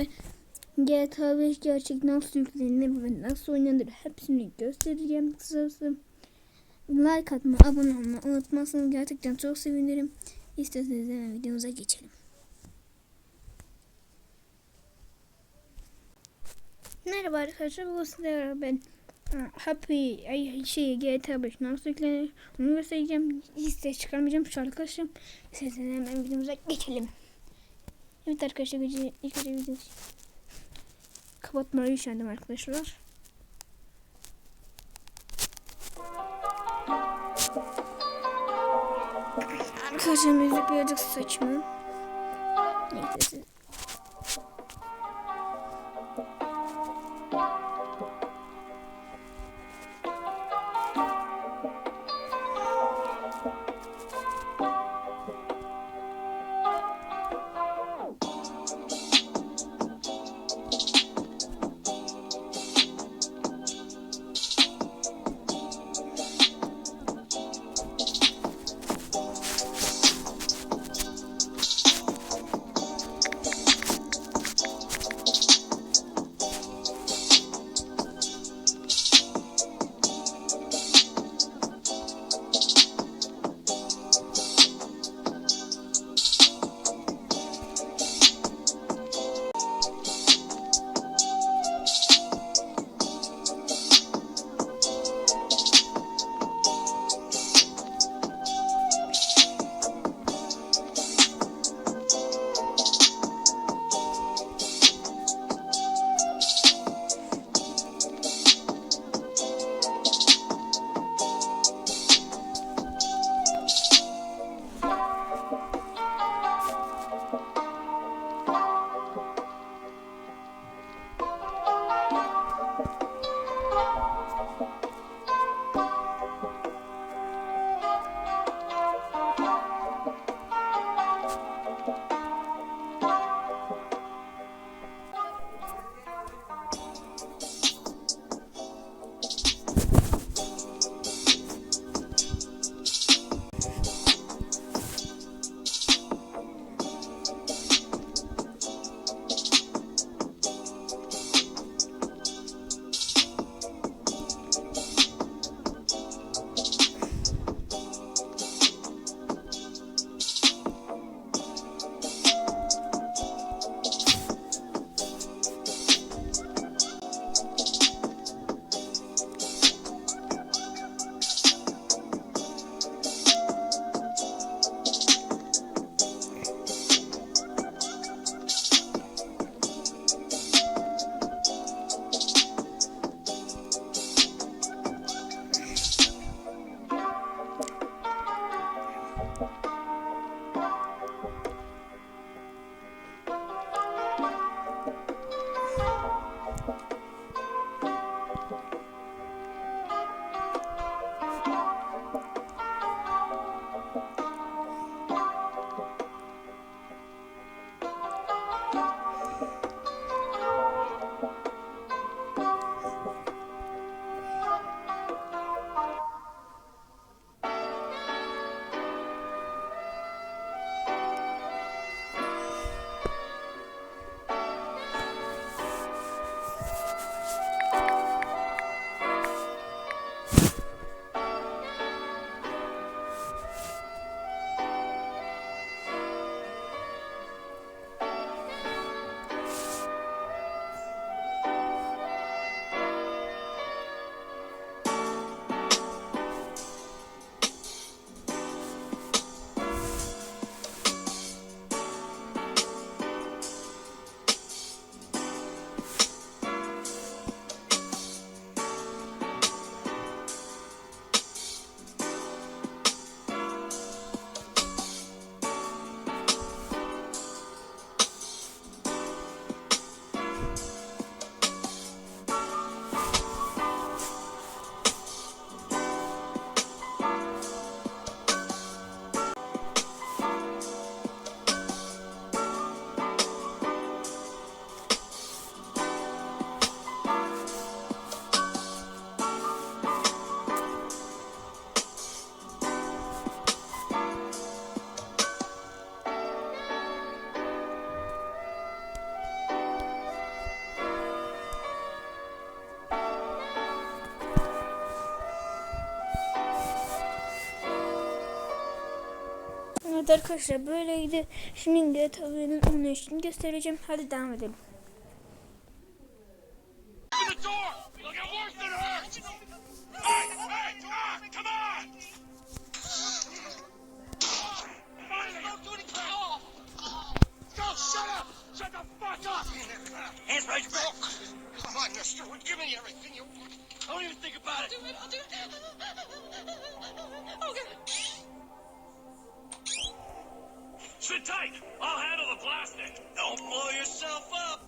ve GTA 5 gerçekten nasıl yüklenir ve nasıl oynanır hepsini göstereceğim kısası. Like atma, abone olmayı unutmazsanız gerçekten çok sevinirim. İsterseniz hemen videomuza geçelim. Merhaba arkadaşlar, bu sizlere ben e, Happy şey GTA 5 nasıl yüklenir onu göstereceğim. Hiç ses çıkarmayacağım şu arkadaşım. İsterseniz hemen videomuza geçelim. Evet arkadaşlar gece ilk önce video kapatmayı üşendim arkadaşlar. Arkadaşlar müzik birazcık saçma. Neyse Arkadaşlar böyleydi. Şimdi GTA'nın oynayışını göstereceğim. Hadi devam edelim. Sit tight! I'll handle the plastic! Don't blow yourself up!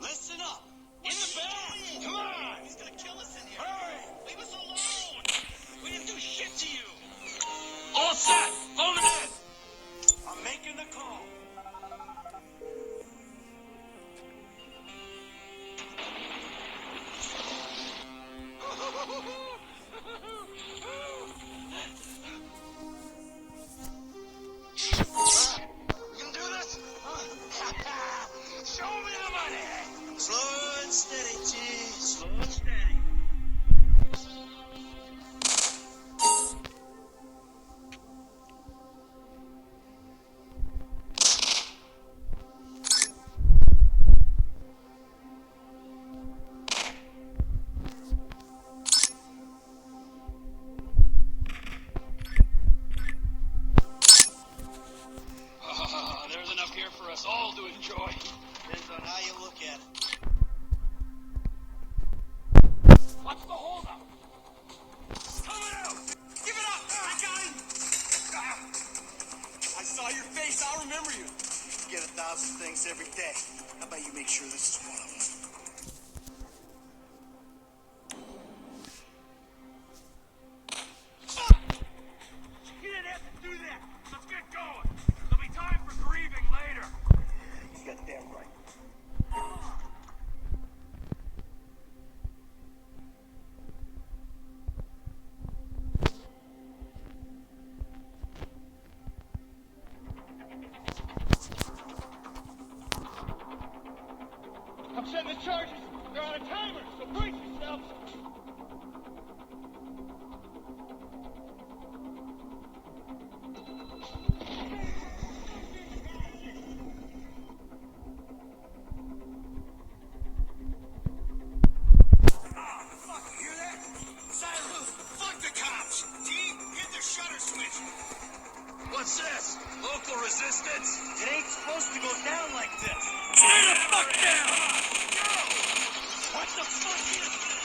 Listen up! In the back! Come on! He's gonna kill us in here! Hurry! Leave us alone! We didn't do shit to you! All set! Load it in! What's the holdup? Coming out! Give it up! I got him! Ah. I saw your face. I'll remember you. Get a thousand things every day. How about you make sure this is one of them? I'm the charges. They're on a timer, so brace yourselves. Fuck, the cops. T, hit the shutter switch. What's this? Local resistance? It ain't supposed to go down like this. Stay the fuck down! What the fuck is this?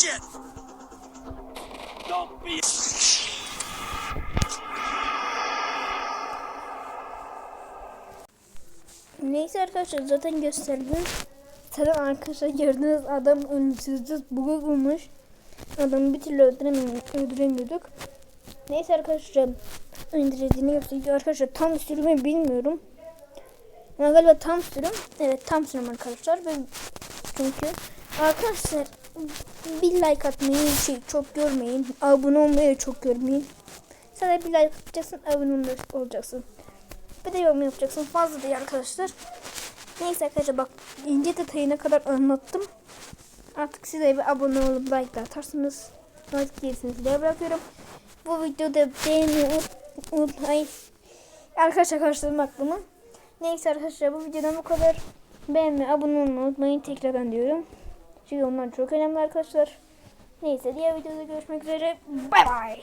Shit! Don't be. Neyse arkadaşlar zaten gösterdim. Zaten arkadaşlar gördüğünüz adam ölümsüzdü. Bugu bulmuş. Adamı bir türlü öldüremiyorduk. Neyse arkadaşlar indirdiğini göstereyim. Arkadaşlar tam sürümü bilmiyorum. Ama galiba tam sürüm. Evet tam sürüm arkadaşlar. Ve çünkü arkadaşlar bir like atmayı şey çok görmeyin. Abone olmayı çok görmeyin. Sadece bir like atacaksın abone olacaksın. Bir de yorum yapacaksın. Fazla değil arkadaşlar. Neyse arkadaşlar bak ince detayına kadar anlattım. Artık size bir abone olup like de atarsınız. Artık gerisini size bırakıyorum. Bu videoda beğeni unutmayın. Arkadaşlar karıştırdım aklımı. Neyse arkadaşlar bu videodan bu kadar. Beğenmeyi, abone olmayı unutmayın tekrardan diyorum. Çünkü onlar çok önemli arkadaşlar. Neyse diğer videoda görüşmek üzere. Bay bay.